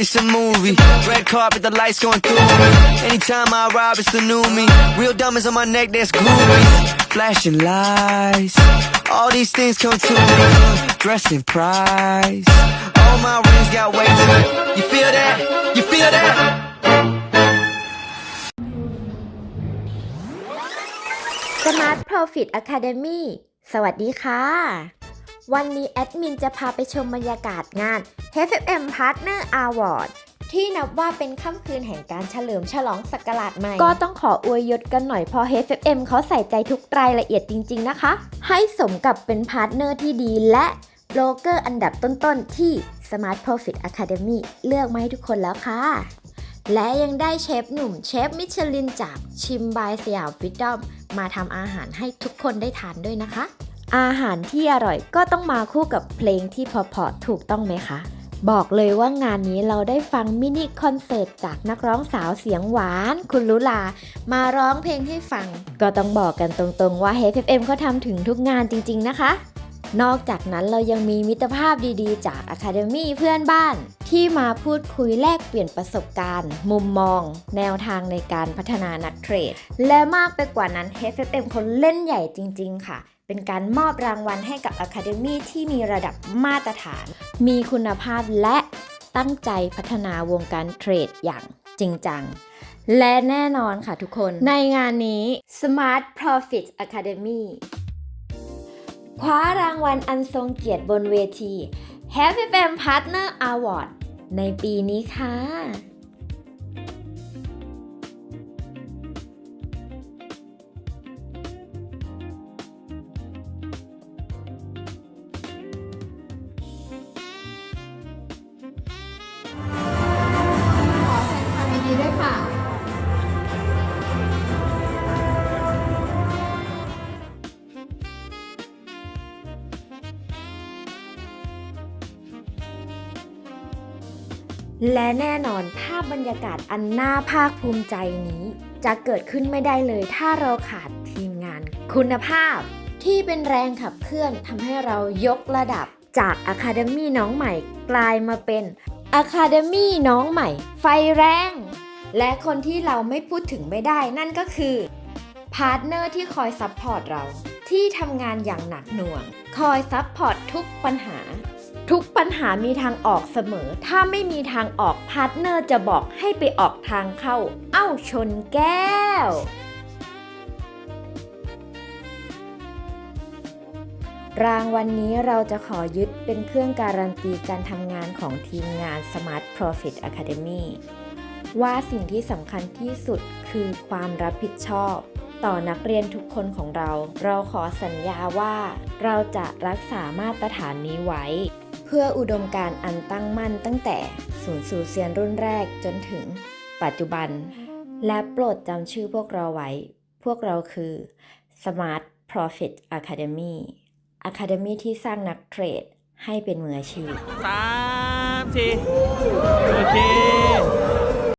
it's a movie. Red carpet, the lights going through me. Anytime I arrive, it's the new me. Real diamonds on my neck, that's groupies. Flashing lights. All these things come to me. Dressed in price. All my rings got weight to it. You feel that? You feel that? Smart Profit Academy สวัสดีค่ะ วันนี้แอดมินจะพาไปชมบรรยากาศงาน HFM Partner Award ที่นับว่าเป็นค่ำคืนแห่งการเฉลิมฉลองศักราชใหม่ ก็ต้องขออวยยศกันหน่อยพราะ HFM เขาใส่ใจทุกรายละเอียดจริง ๆ นะคะ ให้สมกับเป็นพาร์ทเนอร์ที่ดีและโบรกเกอร์อันดับต้น ๆ ที่ Smart Profit Academy เลือกมาให้ทุกคนแล้วค่ะ และยังได้เชฟหนุ่มเชฟมิชลินจากชิมบายสยามฟิตดอมมาทำอาหารให้ทุกคนได้ทานด้วยนะคะ อาหารที่อร่อยก็ต้องมาคู่กับเพลงที่เพอๆถูกต้องไหมคะ บอกเลยว่างานนี้เราได้ฟังมินิคอนเสิร์ตจากนักร้องสาวเสียงหวาน คุณลุลา มาร้องเพลงให้ฟัง ก็ต้องบอกกันตรงๆว่า HFM เขาทำถึงทุกงานจริง ๆ นะคะ นอกจากนั้นเรายังมีมิตรภาพดีๆ จาก Academy เพื่อนบ้าน ที่มาพูดคุยแลกเปลี่ยนประสบการณ์ มุมมอง แนวทางในการพัฒนานักเทรด และมากไปกว่านั้น HFM คนเล่นใหญ่จริง ๆ ค่ะ เป็นการมอบรางวัลให้กับ Academy ที่มีระดับมาตรฐาน มีคุณภาพและตั้งใจพัฒนาวงการเทรดอย่างจริงจังและแน่นอนค่ะทุกคน ในงานนี้ Smart Profit Academy คว้ารางวัลอันทรงเกียรติบนเวที Happy Fam Partner Award ในปีนี้ค่ะ และแน่นอนภาพบรรยากาศอันน่าภาคภูมิใจนี้ จะเกิดขึ้นไม่ได้เลยถ้าเราขาดทีมงาน คุณภาพ ที่เป็นแรงขับเคลื่อนทำให้เรายกระดับจาก Academy น้องใหม่ กลายมาเป็น Academy น้องใหม่ ไฟแรง และคนที่เราไม่พูดถึงไม่ได้นั่นก็คือพาร์ทเนอร์ที่คอยซัพพอร์ตเรา ที่ทำงานอย่างหนักหน่วง คอยซัพพอร์ตทุกปัญหา ทุกปัญหามีทางออกเสมอ ถ้าไม่มีทางออกพาร์ทเนอร์จะบอกให้ไปออกทางเข้า เอ้าชนแก้ว รางวัลนนี้เราจะขอยึดเป็นเครื่องการันตีการทำงานของทีมงาน Smart Profit Academy ว่าสิ่งที่สำคัญที่สุดคือความรับผิดชอบ ต่อนักเรียนทุกคนของเรา เราขอสัญญาว่า เราจะรักษามาตรฐานนี้ไว้ พื่ออุดมการณ์อันตั้งมั่นตั้งแต่ศูนย์สู่เซียนรุ่นแรกจนถึงปัจจุบัน และโปรดจำชื่อพวกเราไว้ พวกเราคือ Smart Profit Academy Academy ที่สร้างนักเทรดให้เป็นมืออาชีพสามสี่โอเค